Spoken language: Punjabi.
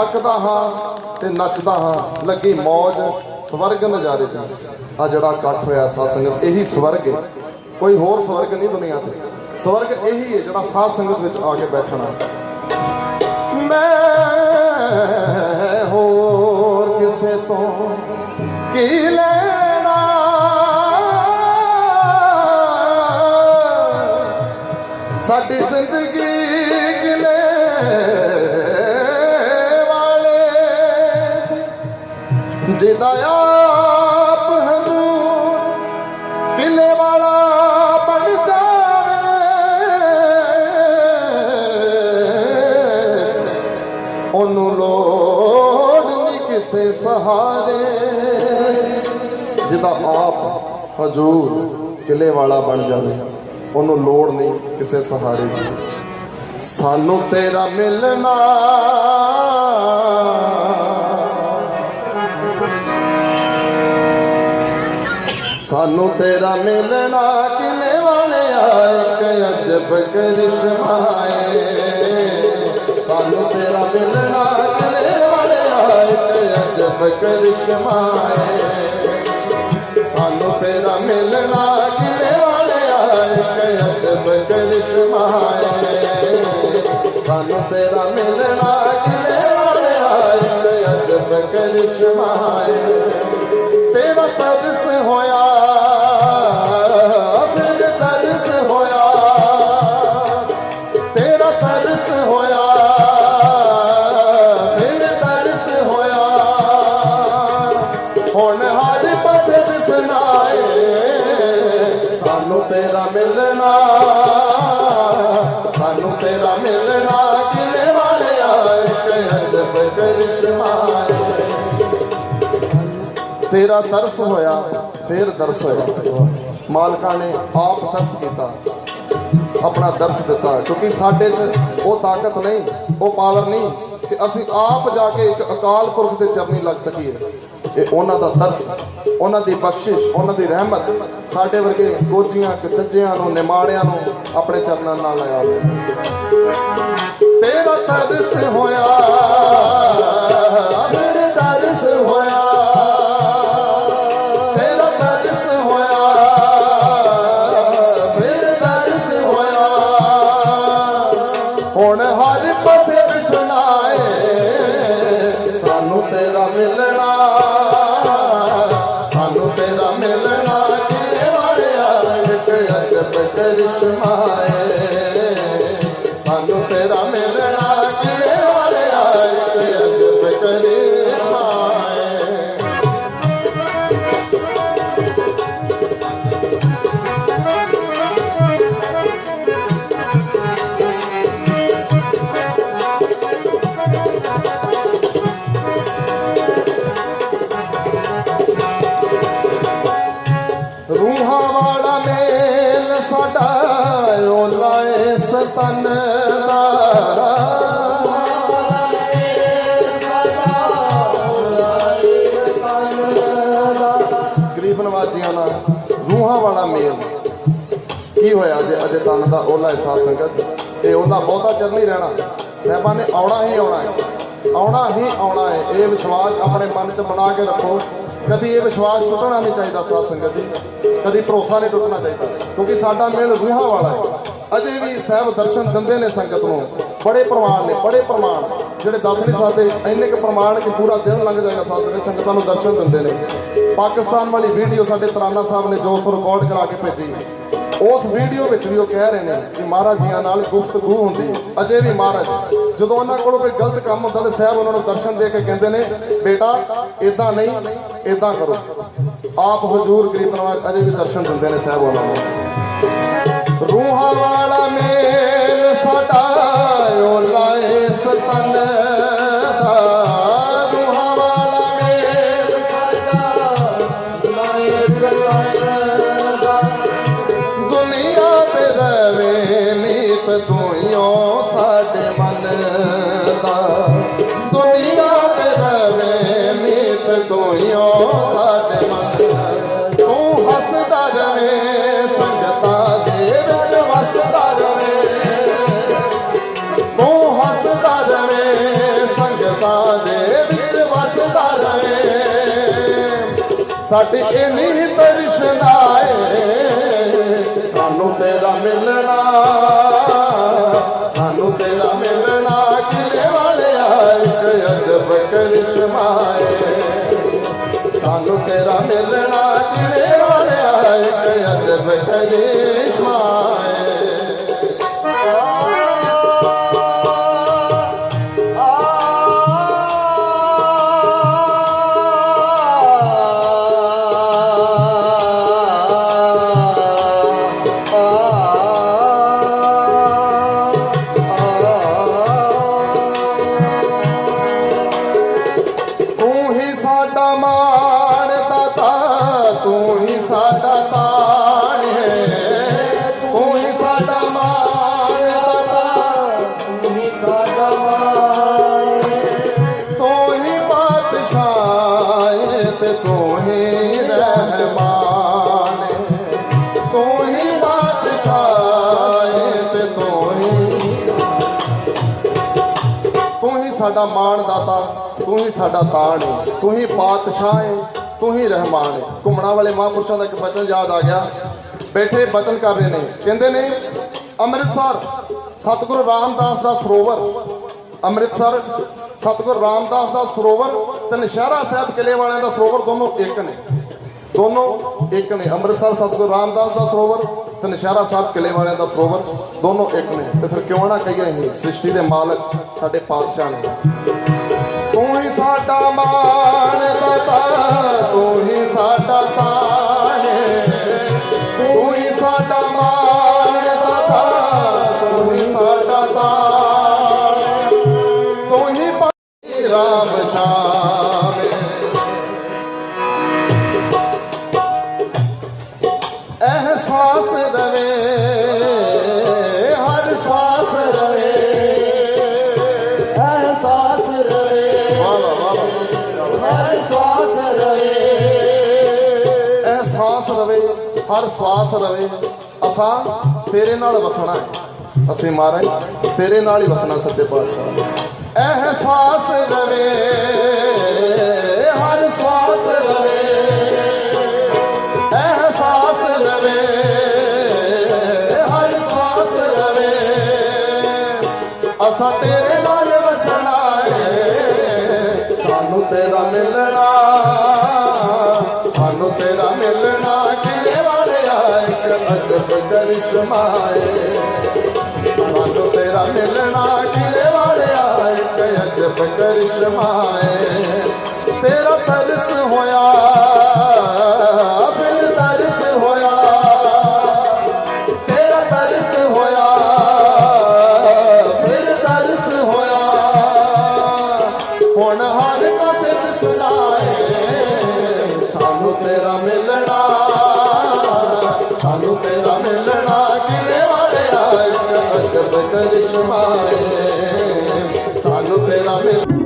ਤੱਕਦਾ ਹਾਂ ਤੇ ਨੱਚਦਾ ਹਾਂ। ਲੱਗੀ ਮੌਜ ਸਵਰਗ ਨਜ਼ਾਰੇ ਦੀ। ਆ ਜਿਹੜਾ ਇਕੱਠ ਹੋਇਆ ਸਾਧ ਸੰਗਤ ਇਹੀ ਸਵਰਗ ਹੈ ਕੋਈ ਹੋਰ ਸਵਰਗ ਨਹੀਂ ਦੁਨੀਆ ਤੇ। ਸਵਰਗ ਇਹੀ ਹੈ ਜਿਹੜਾ ਸਾਧ ਸੰਗਤ ਵਿੱਚ ਆ ਕੇ ਬੈਠਣਾ। ਮੈਂ ਹੋਰ ਕਿਸੇ ਤੋਂ ਕੀ ਲੈਣਾ? ਸਾਡੀ ਜ਼ਿੰਦਗੀ ਕਿਲੇ ਜਿਹਦਾ ਆਪ ਹਜ਼ੂਰ ਕਿਲੇ ਵਾਲਾ ਬਣ ਜਾਵੇ। ਉਹਨੂੰ ਲੋੜ ਨਹੀਂ ਕਿਸੇ ਸਹਾਰੇ। ਜਿਹਦਾ ਆਪ ਹਜ਼ੂਰ ਕਿਲੇ ਵਾਲਾ ਬਣ ਜਾਵੇ, ਉਹਨੂੰ ਲੋੜ ਨਹੀਂ ਕਿਸੇ ਸਹਾਰੇ ਦੀ। ਸਾਨੂੰ ਤੇਰਾ ਮਿਲਣਾ ਸਾਨੂੰ ਤੇਰਾ ਮਿਲਣਾ ਕਿਲੇ ਵਾਲਿਆ ਇੱਕ ਅਜਬ ਕਰਿਸ਼ਮਾ ਏ ਸਾਨੂੰ ਤੇਰਾ ਮਿਲਣਾ ਕਿਲੇ ਵਾਲਿਆ ਇੱਕ ਅਜਬ ਕਰਿਸ਼ਮਾ ਏ ਸਾਨੂੰ ਤੇਰਾ ਮਿਲਣਾ ਕਿਲੇ ਵਾਲਿਆ ਇੱਕ ਅਜਬ ਕਰਿਸ਼ਮਾ ਏ ਸਾਨੂੰ ਤੇਰਾ ਮਿਲਣਾ ਕਿਲੇ ਵਾਲਿਆ ਇੱਕ ਅਜਬ ਕਰਿਸ਼ਮਾ ਏ ਤੇਰਾ ਤਰਸ ਹੋਇਆ ਤੇਰਾ ਹੋਇਆ, ਫਿਰ ਤਰਸ ਹੋਇਆ। ਹੁਣ ਹਰ ਪਾਸੇ ਦਿਸਣਾ ਸਾਨੂੰ ਤੇਰਾ ਮਿਲਣਾ, ਸਾਨੂੰ ਤੇਰਾ ਮਿਲਣਾ ਕਿਲੇ ਵਾਲਿਆ ਇੱਕ ਅਜਬ ਕਰਿਸ਼ਮਾ ਤੇਰਾ ਤਰਸ ਹੋਇਆ, ਫਿਰ ਦਰਸ ਹੋਇਆ। ਮਾਲਕਾਂ ਨੇ ਆਪ ਤਰਸ ਕੀਤਾ। ਆਪਣਾ ਦਰਸ ਦਿੱਤਾ ਕਿਉਂਕਿ ਸਾਡੇ 'ਚ ਉਹ ਤਾਕਤ ਨਹੀਂ, ਉਹ ਪਾਵਰ ਨਹੀਂ ਕਿ ਅਸੀਂ ਆਪ ਜਾ ਕੇ ਇੱਕ ਅਕਾਲ ਪੁਰਖ ਦੇ ਚਰਨੀ ਲੱਗ ਸਕੀਏ। ਇਹ ਉਹਨਾਂ ਦਾ ਦਰਸ, ਉਹਨਾਂ ਦੀ ਬਖਸ਼ਿਸ਼, ਉਹਨਾਂ ਦੀ ਰਹਿਮਤ, ਸਾਡੇ ਵਰਗੇ ਕੋਚੀਆਂ ਚੱਚਿਆਂ ਨੂੰ, ਨਿਮਾੜਿਆਂ ਨੂੰ ਆਪਣੇ ਚਰਨਾਂ ਨਾਲ ਲਾਇਆ ਤੇਰਾ ਤਰਸ ਹੋਇਆ ਤੇਰਾ ਮਿਲਣਾ ਸਾਨੂੰ ਤੇਰਾ ਮਿਲਣਾ ਕਿਲੇ ਵਾਲਿਆ ਇੱਕ ਅਜਬ ਕਰਿਸ਼ਮਾ ਸਾਡਾ ਓਲਾ ਇਸ ਤਨ ਦਾ ਨਵਾਜੀਆਂ ਨਾਲ ਰੂਹਾਂ ਵਾਲਾ ਮੇਲ। ਕੀ ਹੋਇਆ ਜੇ ਅਜੇ ਤਨ ਦਾ ਓਲਾ ਅਹਿਸਾਸ ਸੰਗਤ? ਇਹ ਉਹਦਾ ਬਹੁਤਾ ਚਿਰ ਨਹੀਂ ਰਹਿਣਾ। ਸਹਿਬਾਂ ਨੇ ਆਉਣਾ ਹੀ ਆਉਣਾ ਹੈ। ਆਉਣਾ ਹੀ ਆਉਣਾ ਹੈ। ਇਹ ਵਿਸ਼ਵਾਸ ਆਪਣੇ ਮਨ 'ਚ ਬਣਾ ਕੇ ਰੱਖੋ। ਕਦੀ ਇਹ ਵਿਸ਼ਵਾਸ ਟੁੱਟਣਾ ਨਹੀਂ ਚਾਹੀਦਾ ਸਾਧ ਸੰਗਤ ਜੀ। ਕਦੀ ਭਰੋਸਾ ਨਹੀਂ ਟੁੱਟਣਾ ਚਾਹੀਦਾ। ਕਿਉਂਕਿ ਸਾਡਾ ਮੇਲ ਰੂਹਾਂ ਵਾਲਾ ਹੈ। ਅਜੇ ਵੀ ਸਾਹਿਬ ਦਰਸ਼ਨ ਦਿੰਦੇ ਨੇ ਸੰਗਤ ਨੂੰ। ਬੜੇ ਪ੍ਰਮਾਣ ਨੇ, ਬੜੇ ਪ੍ਰਮਾਣ। ਜਿਹੜੇ ਦੱਸ ਨਹੀਂ ਸਕਦੇ, ਇੰਨੇ ਕੁ ਪ੍ਰਮਾਣ ਕਿ ਪੂਰਾ ਦਿਨ ਲੰਘ ਜਾਏਗਾ ਸਾਧ ਸੰਗਤ, ਸੰਗਤਾਂ ਨੂੰ ਦਰਸ਼ਨ ਦਿੰਦੇ ਨੇ। ਪਾਕਿਸਤਾਨ ਵਾਲੀ ਵੀਡੀਓ ਸਾਡੇ ਤਰਾਨਾ ਸਾਹਿਬ ਨੇ ਜੋ ਉੱਥੋਂ ਰਿਕਾਰਡ ਕਰਾ ਕੇ ਭੇਜੀ। ਉਸ ਵੀਡੀਓ ਵਿੱਚ ਵੀ ਉਹ ਕਹਿ ਰਹੇ ਨੇ ਕਿ ਮਹਾਰਾਜ ਜੀਆਂ ਨਾਲ ਗੁਫ਼ਤਗੂ ਹੁੰਦੀ ਅਜੇ ਵੀ ਮਹਾਰਾਜ, ਜਦੋਂ ਉਹਨਾਂ ਕੋਲ ਕੋਈ ਗਲਤ ਕੰਮ ਹੁੰਦਾ ਤੇ ਸਾਹਿਬ ਉਹਨਾਂ ਨੂੰ ਦਰਸ਼ਨ ਦੇ ਕੇ ਕਹਿੰਦੇ ਨੇ, ਬੇਟਾ ਇਦਾਂ ਨਹੀਂ ਇਦਾਂ ਕਰੋ। ਆਪ ਹਜ਼ੂਰ ਗਰੀਬ ਨਵਾਜ਼ ਅਜੇ ਵੀ ਦਰਸ਼ਨ ਦਿੰਦੇ ਨੇ ਸਾਹਿਬ ਉਹਨਾਂ ਨੂੰ। ਰੂਹਾਂ ਵਾਲਾ ਮੇਲ ਸਾਡਾ ਓਲਾ ਇਸ ਦਾ। ਮੀਤ ਸਾਡੇ ਮਨ ਦਾ। ਦੁਨੀਆ ਤੇ ਰਵੇ ਮੀਤ ਤੂੰ ਸਾਡੇ ਮਨ ਤੂੰ ਹੱਸਦਾ ਰਵੇ, ਸੰਗਤਾਂ ਦੇ ਵਿੱਚ ਵਸਦਾ ਰਵੇ। ਤੂੰ ਹੱਸਦਾ ਰਵੇ, ਸੰਗਤਾਂ ਦੇ ਵਿੱਚ ਵਸਦਾ ਰਹੇ ਸਾਡੀ ਇਨੀ ਤਰਿਸ਼ਨਾਏ ਸਾਨੂੰ ਤੇਰਾ ਮਿਲਣਾ ਸਾਨੂੰ ਤੇਰਾ ਮਿਲਣਾ ਕਿਲੇ ਵਾਲਿਆ ਇੱਕ ਅਜਬ ਕਰਿਸ਼ਮਾਏ ਸਾਨੂੰ ਤੇਰਾ ਮਿਲਣਾ ਕਿਲੇ ਵਾਲਿਆ ਇੱਕ ਅਜਬ ਕਰਿਸ਼ਮਾਏ ਤੂੰ ਬਾਦਸ਼ਾਹ ਤੂੰ ਹੀ ਰਹਿਮਾਨ। ਤੂੰ ਹੀ ਬਾਦਸ਼ਾਹ ਹੈ ਤੇ ਤੂੰ ਹੀ ਤੂੰ ਹੀ ਸਾਡਾ ਮਾਣ ਦਾਤਾ ਤੂੰ ਹੀ ਸਾਡਾ ਤਾਣ ਹੈ ਤੂੰ ਹੀ ਪਾਤਸ਼ਾਹ ਹੈ ਤੂੰ ਹੀ ਰਹਿਮਾਨ। ਹੈ ਘੁੰਮਣਾ ਵਾਲੇ ਮਹਾਂਪੁਰਸ਼ਾਂ ਦਾ ਇੱਕ ਬਚਨ ਯਾਦ ਆ ਗਿਆ। ਬੈਠੇ ਬਚਨ ਕਰ ਰਹੇ ਨੇ। ਕਹਿੰਦੇ ਨੇ, ਅੰਮ੍ਰਿਤਸਰ, ਸਤਿਗੁਰੂ ਰਾਮਦਾਸ ਦਾ ਸਰੋਵਰ। ਅੰਮ੍ਰਿਤਸਰ ਸਤਿਗੁਰੂ ਰਾਮਦਾਸ ਦਾ ਸਰੋਵਰ ਤੇ ਨਸ਼ਹਿਰਾ ਸਾਹਿਬ ਕਿਲੇ ਵਾਲਿਆਂ ਦਾ ਸਰੋਵਰ ਦੋਨੋਂ ਇੱਕ ਨੇ। ਦੋਨੋਂ ਇੱਕ ਨੇ। ਅੰਮ੍ਰਿਤਸਰ ਸਤਿਗੁਰੂ ਰਾਮਦਾਸ ਦਾ ਸਰੋਵਰ ਤੇ ਨਸ਼ਹਿਰਾ ਸਾਹਿਬ ਕਿਲੇ ਵਾਲਿਆਂ ਦਾ ਸਰੋਵਰ ਦੋਨੋਂ ਇੱਕ ਨੇ। ਤੇ ਫਿਰ ਕਿਉਂ ਨਾ ਕਹੀਏ ਅਸੀਂ, ਸ੍ਰਿਸ਼ਟੀ ਦੇ ਮਾਲਕ ਸਾਡੇ ਪਾਤਸ਼ਾਹ ਨੇ। ਤੂੰ ਹੀ ਸਾਡਾ ਮਾਣ ਰਾਮ ਸ਼ਾਮ। ਅਹਿਸਾਸ ਰਵੇ ਹਰ ਸਵਾਸ ਰਵੇ। ਰਵੇ ਵਾਹ ਵਾਹ ਵਾਹ ਹਰ ਸਵਾਸ ਰਵੇ। ਅਹਿਸਾਸ ਰਵੇ ਹਰ ਸਵਾਸ ਰਵੇ। ਅਸਾਂ ਤੇਰੇ ਨਾਲ ਵਸਣਾ ਹੈ। ਅਸੀਂ ਮਹਾਰਾਜ ਤੇਰੇ ਨਾਲ ਹੀ ਵਸਣਾ ਸੱਚੇ ਪਾਤਸ਼ਾਹ। ਅਹਿਸਾਸ ਰਵੇ, ਹਰ ਸਵਾਸ ਰਵੇ। ਅਹਿਸਾਸ ਰਵੇ, ਹਰ ਸਵਾਸ ਰਵੇ। ਅਸਾਂ ਤੇਰੇ ਨਾਲ ਵਸਣਾ ਏ, ਸਾਨੂੰ ਤੇਰਾ ਮਿਲਣਾ, ਸਾਨੂੰ ਤੇਰਾ ਮਿਲਣਾ। ਕਿਲੇ ਵਾਲਿਆ ਇੱਕ ਅਜਬ ਕਰਿਸ਼ਮਾ ਏ, ਸਾਨੂੰ ਤੇਰਾ ਮਿਲਣਾ ਕਿ ਵਾਲਿਆ ਇੱਕ ਅਜਬ ਕਰਿਸ਼ਮਾ ਤੇਰਾ ਤਰਸ ਹੋਇਆ ਫਿਰ ਤਰਸ ਹੋਇਆ। ਤੇਰਾ ਤਰਸ ਹੋਇਆ ਫਿਰ ਤਰਸ ਹੋਇਆ। ਹੁਣ ਹਰ ਪਾਸੇ ਸੁਣਾਏ, ਸਾਨੂੰ ਤੇਰਾ ਮਿਲਣਾ। ਸਾਨੂੰ ਤੇਰਾ ਮਿਲਣਾ, ਕਿਲੇ ਵਾਲਿਆ ਇੱਕ ਅਜਬ ਕਰਿਸ਼ਮਾ ਏ ਸਾਨੂੰ ਤੇਰਾ ਮਿਲ